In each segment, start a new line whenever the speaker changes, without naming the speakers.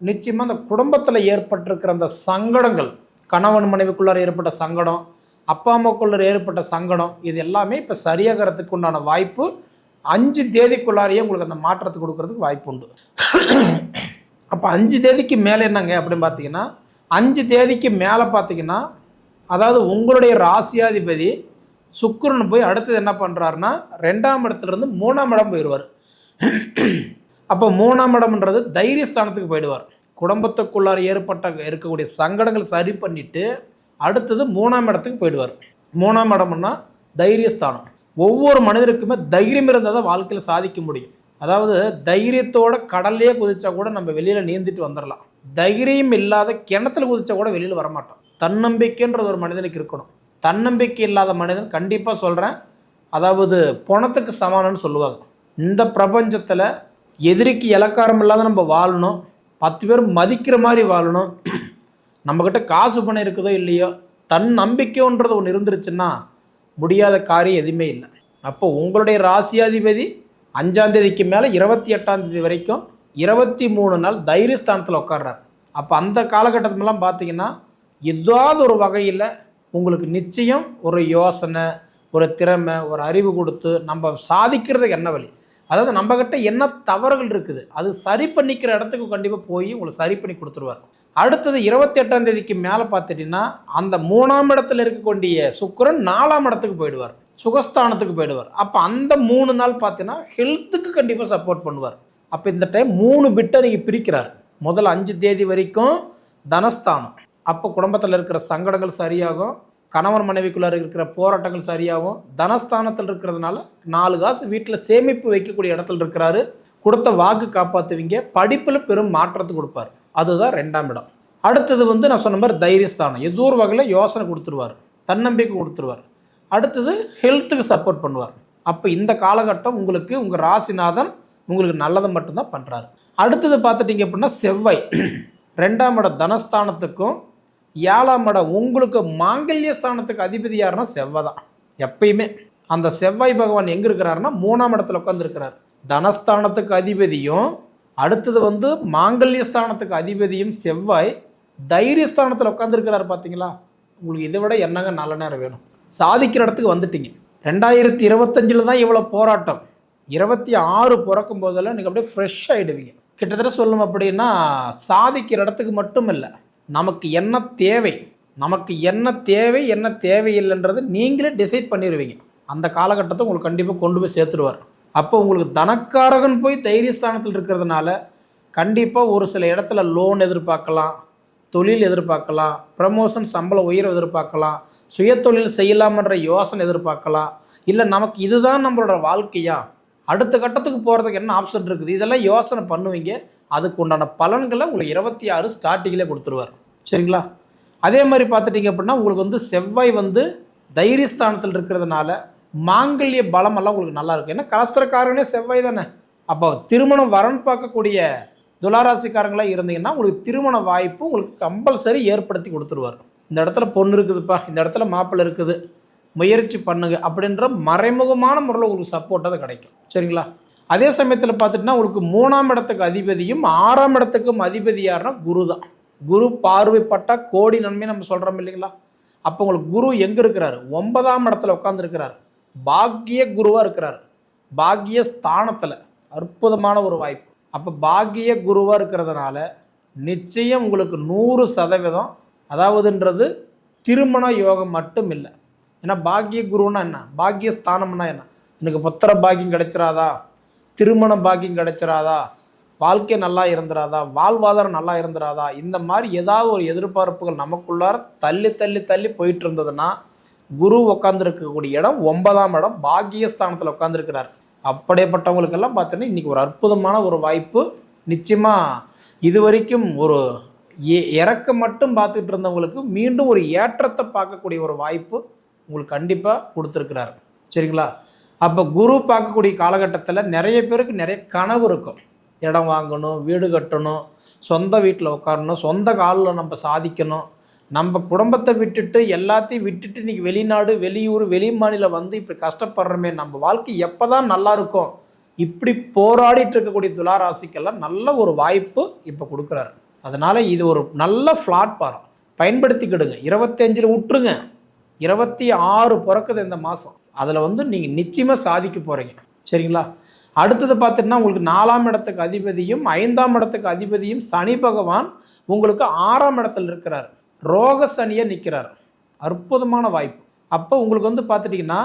நிச்சயமாக அந்த குடும்பத்தில் ஏற்பட்டிருக்கிற அந்த சங்கடங்கள் கணவன் மனைவிக்குள்ளார ஏற்பட்ட சங்கடம் அப்பா அம்மாக்குள்ளார ஏற்பட்ட சங்கடம் இது எல்லாமே இப்போ சரியாகிறதுக்கு உண்டான வாய்ப்பு அஞ்சு தேதிக்குள்ளாரையே உங்களுக்கு அந்த மாற்றத்தை கொடுக்கறதுக்கு வாய்ப்பு உண்டு. அப்போ அஞ்சு தேதிக்கு மேலே என்னங்க அப்படின்னு பார்த்தீங்கன்னா அஞ்சு தேதிக்கு மேலே பார்த்தீங்கன்னா அதாவது உங்களுடைய ராசியாதிபதி சுக்கிரன் போய் அடுத்தது என்ன பண்ணுறாருன்னா ரெண்டாம் இடத்துல இருந்து மூணாம் இடம் போயிடுவார் அப்போ மூணாம் இடம்ன்றது தைரியஸ்தானத்துக்கு போயிடுவார். குடும்பத்துக்குள்ளார ஏற்பட்ட இருக்கக்கூடிய சங்கடங்கள் சரி பண்ணிட்டு அடுத்தது மூணாம் இடத்துக்கு போயிடுவார். மூணாம் இடம்னா தைரியஸ்தானம். ஒவ்வொரு மனிதருக்குமே தைரியம் இருந்தால் தான் வாழ்க்கையில் சாதிக்க முடியும். அதாவது தைரியத்தோட கடல்லையே குதிச்சா கூட நம்ம வெளியில் நீந்திட்டு வந்துடலாம் தைரியம் இல்லாத கிணத்துல குதிச்சா கூட வெளியில் வரமாட்டோம் தன்னம்பிக்கைன்றது ஒரு மனிதனுக்கு இருக்கணும். தன்னம்பிக்கை இல்லாத மனிதன் கண்டிப்பாக சொல்கிறேன் அதாவது பணத்துக்கு சமானம்னு சொல்லுவாங்க. இந்த பிரபஞ்சத்தில் எதிரிக்கு இலக்காரம் இல்லாத நம்ம வாழணும். பத்து பேர் மதிக்கிற மாதிரி வாழணும். நம்மக்கிட்ட காசு பணம் இருக்குதோ இல்லையோ தன் நம்பிக்கைன்றது ஒன்று இருந்துருச்சுன்னா முடியாத காரியம் எதுவுமே இல்லை. அப்போ உங்களுடைய ராசியாதிபதி அஞ்சாந்தேதிக்கு மேலே இருபத்தி எட்டாந்தேதி வரைக்கும் இருபத்தி மூணு நாள் தைரியஸ்தானத்தில் உட்கார்றாரு. அப்போ அந்த காலகட்டத்திலலாம் பார்த்தீங்கன்னா ஏதாவது ஒரு வகையில் உங்களுக்கு நிச்சயம் ஒரு யோசனை ஒரு திறமை ஒரு அறிவு கொடுத்து நம்ம சாதிக்கிறதுக்கு என்ன வழி? அதாவது நம்மக்கிட்ட என்ன தவறுகள் இருக்குது அது சரி பண்ணிக்கிற இடத்துக்கு கண்டிப்பாக போய் உங்களுக்கு சரி பண்ணி கொடுத்துருவார். அடுத்தது இருபத்தி எட்டாம் தேதிக்கு மேலே பார்த்துட்டிங்கன்னா அந்த மூணாம் இடத்துல இருக்கக்கூடிய சுக்கரன் நாலாம் இடத்துக்கு போயிடுவார். சுகஸ்தானத்துக்கு போயிடுவார். அப்போ அந்த மூணு நாள் பார்த்தீங்கன்னா ஹெல்த்துக்கு கண்டிப்பாக சப்போர்ட் பண்ணுவார். அப்போ இந்த டைம் மூணு பிட்டை நீங்கள் பிரிக்கிறார். முதல் அஞ்சு தேதி வரைக்கும் தனஸ்தானம். அப்போ குடும்பத்தில் இருக்கிற சங்கடங்கள் சரியாகும். கணவன் மனைவிக்குள்ளார இருக்கிற போராட்டங்கள் சரியாகும். தனஸ்தானத்தில் இருக்கிறதுனால நாலு காசு வீட்டில் சேமிப்பு வைக்கக்கூடிய இடத்துல இருக்கிறாரு. கொடுத்த வாக்கு காப்பாற்றுவீங்க படிப்பில் பெரும் மாற்றத்தை கொடுப்பார். அதுதான் ரெண்டாம் இடம். அடுத்தது வந்து நான் சொன்ன மாதிரி தைரியஸ்தானம். ஏதோ ஒரு வகையில் யோசனை கொடுத்துருவார். தன்னம்பிக்கை கொடுத்துருவார். அடுத்தது ஹெல்த்துக்கு சப்போர்ட் பண்ணுவார். அப்போ இந்த காலகட்டம் உங்களுக்கு உங்கள் ராசிநாதன் உங்களுக்கு நல்லதை மட்டும்தான் பண்ணுறாரு அடுத்தது பார்த்துட்டிங்க அப்படின்னா செவ்வாய். ரெண்டாம் இடம் தனஸ்தானத்துக்கும் ஏழாம் இடம் உங்களுக்கு மாங்கல்ய ஸ்தானத்துக்கு அதிபதி யாருன்னா செவ்வாய் தான். எப்பயுமே அந்த செவ்வாய் பகவான் எங்கே இருக்கிறாருன்னா மூணாம் இடத்துல உட்காந்துருக்கிறார் தனஸ்தானத்துக்கு அதிபதியும் அடுத்தது வந்து மாங்கல்ய ஸ்தானத்துக்கு அதிபதியும் செவ்வாய் தைரியஸ்தானத்தில் உட்காந்துருக்கிறார் பார்த்தீங்களா உங்களுக்கு இதை விட என்னங்க நல்ல நேரம் வேணும். சாதிக்கிற இடத்துக்கு வந்துட்டீங்க. ரெண்டாயிரத்தி இருபத்தஞ்சில் தான் இவ்வளோ போராட்டம். இருபத்தி ஆறு பிறக்கும் போதெல்லாம் நீங்கள் அப்படியே ஃப்ரெஷ் ஆகிடுவீங்க கிட்டத்தட்ட சொல்லணும் அப்படின்னா சாதிக்கிற இடத்துக்கு மட்டும் இல்லை. நமக்கு என்ன தேவை? நமக்கு என்ன தேவை என்ன தேவையில்லைன்றது நீங்களே டிசைட் பண்ணிடுவீங்க அந்த காலகட்டத்தை உங்களுக்கு கண்டிப்பாக கொண்டு போய் சேர்த்துடுவார் அப்போ உங்களுக்கு தனக்காரகன் போய் தைரியஸ்தானத்தில் இருக்கிறதுனால கண்டிப்பாக ஒரு சில இடத்துல லோன் எதிர்பார்க்கலாம் தொழில் எதிர்பார்க்கலாம் ப்ரமோஷன் சம்பள உயர்வு எதிர்பார்க்கலாம் சுயத்தொழில் செய்யலாமன்ற யோசனை எதிர்பார்க்கலாம். இல்லை நமக்கு இதுதான் நம்மளோட வாழ்க்கையா? அடுத்த கட்டத்துக்கு போகிறதுக்கு என்ன ஆப்ஷன் இருக்குது? இதெல்லாம் யோசனை பண்ணுவீங்க. அதுக்கு உண்டான பலன்களை உங்களுக்கு இருபத்தி ஆறு ஸ்டார்டிங்கிலே கொடுத்துருவார். சரிங்களா? அதே மாதிரி பார்த்துட்டிங்க அப்படின்னா உங்களுக்கு வந்து செவ்வாய் வந்து தைரியஸ்தானத்தில் இருக்கிறதுனால மாங்கல்ய பலமெல்லாம் உங்களுக்கு நல்லா இருக்கும். ஏன்னா கலஸ்திரக்காரனே செவ்வாய் தானே. அப்போ திருமணம் வரன் பார்க்கக்கூடிய துளாராசிக்காரங்களாக இருந்தீங்கன்னா உங்களுக்கு திருமண வாய்ப்பு உங்களுக்கு கம்பல்சரி ஏற்படுத்தி கொடுத்துருவார். இந்த இடத்துல பொண்ணு இருக்குதுப்பா. இந்த இடத்துல மாப்பிள்ளை இருக்குது. முயற்சி பண்ணுங்க அப்படின்ற மறைமுகமான முறையில் உங்களுக்கு சப்போர்ட் அது கிடைக்கும். சரிங்களா? அதே சமயத்தில் பார்த்துட்டுனா உங்களுக்கு மூணாம் இடத்துக்கு அதிபதியும் ஆறாம் இடத்துக்கும் அதிபதி யாருன்னா குரு தான். குரு பார்வைப்பட்ட கோடி நன்மை நம்ம சொல்கிறோம் இல்லைங்களா? அப்போ உங்களுக்கு குரு எங்கே இருக்கிறாரு? ஒன்பதாம் இடத்துல உட்காந்துருக்கிறார் பாக்கிய குருவாக இருக்கிறார். பாக்கிய ஸ்தானத்தில். அற்புதமான ஒரு வாய்ப்பு. அப்போ பாக்கிய குருவாக இருக்கிறதுனால நிச்சயம் உங்களுக்கு நூறு சதவீதம் அதாவதுன்றது திருமண யோகம் மட்டும் இல்லை. ஏன்னா பாக்கிய குருன்னா என்ன? பாக்கியஸ்தானம்னா என்ன? எனக்கு புத்திர பாக்கியம் கிடைச்சிராதா? திருமண பாக்கியம் கிடைச்சிராதா? வாழ்க்கை நல்லா இருந்துராதா? வாழ்வாதாரம் நல்லா இருந்துராதா? இந்த மாதிரி ஏதாவது ஒரு எதிர்பார்ப்புகள் நமக்குள்ளார தள்ளி தள்ளி தள்ளி போயிட்டு இருந்ததுன்னா குரு உட்காந்துருக்கக்கூடிய இடம் ஒன்பதாம் இடம் பாக்கியஸ்தானத்தில் உட்காந்துருக்கிறார் அப்படியேப்பட்டவங்களுக்கெல்லாம் பார்த்தீங்கன்னா இன்றைக்கி ஒரு அற்புதமான ஒரு வாய்ப்பு. நிச்சயமாக இது வரைக்கும் ஒரு எ- இறக்கம் மட்டும் பார்த்துட்டு இருந்தவங்களுக்கு மீண்டும் ஒரு ஏற்றத்தை பார்க்கக்கூடிய ஒரு வாய்ப்பு. உங்களுக்கு கண்டிப்பாக கொடுத்துருக்கிறாரு. சரிங்களா? அப்போ குரு பார்க்கக்கூடிய காலகட்டத்தில் நிறைய பேருக்கு நிறைய கனவு இருக்கும். இடம் வாங்கணும் வீடு கட்டணும் சொந்த வீட்டில் உட்காரணும் சொந்த காலில் நம்ம சாதிக்கணும். நம்ம குடும்பத்தை விட்டுட்டு எல்லாத்தையும் விட்டுட்டு இன்னைக்கு வெளிநாடு வெளியூர் வெளி மாநிலம் வந்து இப்படி கஷ்டப்படுறோமே நம்ம வாழ்க்கை எப்போ தான் நல்லா இருக்கும்? இப்படி போராடிட்டு இருக்கக்கூடிய துளாராசிக்கெல்லாம் நல்ல ஒரு வாய்ப்பு இப்போ கொடுக்குறாரு. அதனால் இது ஒரு நல்ல பிளாட்பாரம் பயன்படுத்திக்கிடுங்க. இருபத்தஞ்சில் விட்டுருங்க இருபத்தி ஆறு பிறக்குது இந்த மாதம் அதில் வந்து நீங்கள் நிச்சயமாக சாதிக்க போகிறீங்க சரிங்களா? அடுத்தது பார்த்துட்டுனா உங்களுக்கு நாலாம் இடத்துக்கு அதிபதியும் ஐந்தாம் இடத்துக்கு அதிபதியும் சனி பகவான் உங்களுக்கு ஆறாம் இடத்துல இருக்கிறார். ரோக சனியை நிற்கிறார் அற்புதமான வாய்ப்பு. அப்போ உங்களுக்கு வந்து பார்த்துட்டிங்கன்னா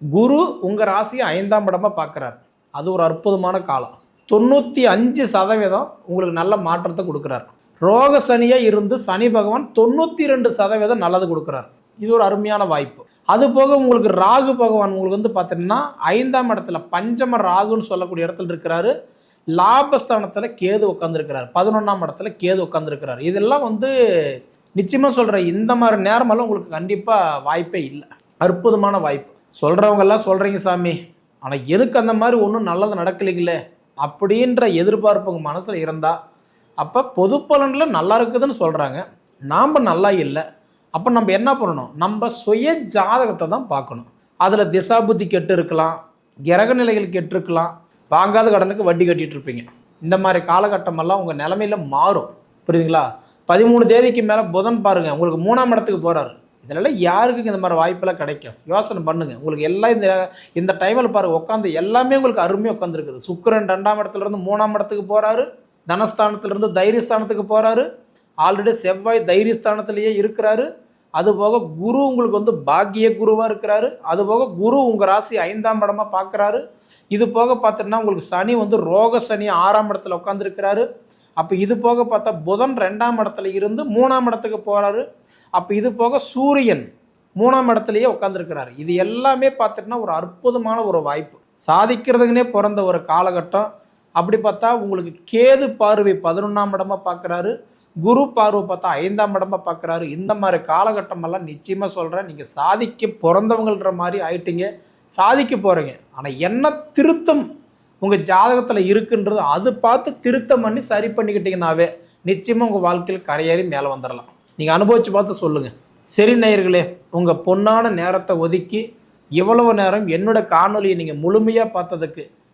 குரு உங்கள் ராசியை ஐந்தாம் இடமாக பார்க்குறாரு அது ஒரு அற்புதமான காலம். தொண்ணூற்றி அஞ்சு சதவீதம் உங்களுக்கு நல்ல மாற்றத்தை கொடுக்குறாரு. ரோக சனியாக இருந்து சனி பகவான் தொண்ணூற்றி ரெண்டு சதவீதம் நல்லது கொடுக்குறாரு. இது ஒரு அருமையான வாய்ப்பு. அது போக உங்களுக்கு ராகு பகவான் உங்களுக்கு வந்து பார்த்தீங்கன்னா ஐந்தாம் இடத்துல பஞ்சம ராகுன்னு சொல்லக்கூடிய இடத்துல இருக்கிறாரு. லாபஸ்தானத்தில் கேது உட்காந்துருக்கிறார் பதினொன்றாம் இடத்துல கேது உட்காந்துருக்கிறார் இதெல்லாம் வந்து நிச்சயமாக சொல்கிற இந்த மாதிரி நேரமெல்லாம் உங்களுக்கு கண்டிப்பாக வாய்ப்பே இல்லை. அற்புதமான வாய்ப்பு. சொல்கிறவங்கெல்லாம் சொல்கிறீங்க சாமி ஆனால் எனக்கு அந்த மாதிரி ஒன்றும் நல்லது நடக்கலைங்களே? அப்படின்ற எதிர்பார்ப்பு உங்கள் மனசில் இருந்தால் அப்போ பொது பலனில் நல்லா இருக்குதுன்னு சொல்கிறாங்க நாம் நல்லா இல்லை. அப்போ நம்ம என்ன பண்ணணும்? நம்ம சுய ஜாதகத்தை தான் பார்க்கணும். அதில் திசாபுத்தி கெட்டு இருக்கலாம் கிரக நிலைகள் கெட்டு இருக்கலாம் வாங்காத கடனுக்கு வட்டி கட்டிட்டு இருப்பீங்க. இந்த மாதிரி காலகட்டமெல்லாம் உங்கள் நிலமையில மாறும். புரியுதுங்களா? பதிமூணு தேதிக்கு மேலே புதன் பாருங்கள் உங்களுக்கு மூணாம் இடத்துக்கு போகிறாரு இதிலெல்லாம் யாருக்கு இந்த மாதிரி வாய்ப்பெல்லாம் கிடைக்கும். யோசனை பண்ணுங்கள் உங்களுக்கு எல்லாம் இந்த இந்த டைமில் பாருங்கள் உட்காந்து எல்லாமே உங்களுக்கு அருமையாக உட்காந்துருக்குது சுக்கிரன் ரெண்டாம் இடத்துலேருந்து மூணாம் இடத்துக்கு போகிறாரு தனஸ்தானத்துலேருந்து தைரியஸ்தானத்துக்கு போகிறாரு ஆல்ரெடி செவ்வாய் தைரியஸ்தானத்திலேயே இருக்கிறாரு. அதுபோக குரு உங்களுக்கு வந்து பாக்கிய குருவாக இருக்கிறாரு. அது போக குரு உங்கள் ராசி ஐந்தாம் படமாக பார்க்குறாரு. இது போக பார்த்தோன்னா உங்களுக்கு சனி வந்து ரோக சனி ஆறாம் இடத்துல உட்காந்துருக்கிறாரு அப்போ இது போக பார்த்தா புதன் ரெண்டாம் இடத்துல இருந்து மூணாம் இடத்துக்கு போகிறாரு அப்போ இது போக சூரியன் மூணாம் இடத்துலையே உட்காந்துருக்கிறாரு இது எல்லாமே பார்த்துட்டுனா ஒரு அற்புதமான ஒரு வாய்ப்பு. சாதிக்கிறதுக்குனே பிறந்த ஒரு காலகட்டம். அப்படி பார்த்தா உங்களுக்கு கேது பார்வை பதினொன்றாம் இடமா பார்க்குறாரு குரு பார்வை பார்த்தா ஐந்தாம் இடமா பார்க்குறாரு. இந்த மாதிரி காலகட்டமெல்லாம் நிச்சயமாக சொல்கிறேன் நீங்கள் சாதிக்க பிறந்தவங்கன்ற மாதிரி ஆயிட்டீங்க சாதிக்க போகிறீங்க ஆனால் என்ன திருத்தம் உங்கள் ஜாதகத்தில் இருக்குன்றது அது பார்த்து திருத்தம் பண்ணி சரி பண்ணிக்கிட்டிங்கனாவே நிச்சயமாக உங்கள் வாழ்க்கையில் கரையேறி மேலே வந்துடலாம் நீங்கள் அனுபவித்து பார்த்து சொல்லுங்கள் சரி நேயர்களே உங்கள் பொன்னான நேரத்தை ஒதுக்கி இவ்வளவு நேரம் என்னோட காணொலியை நீங்கள் முழுமையாக பார்த்ததுக்கு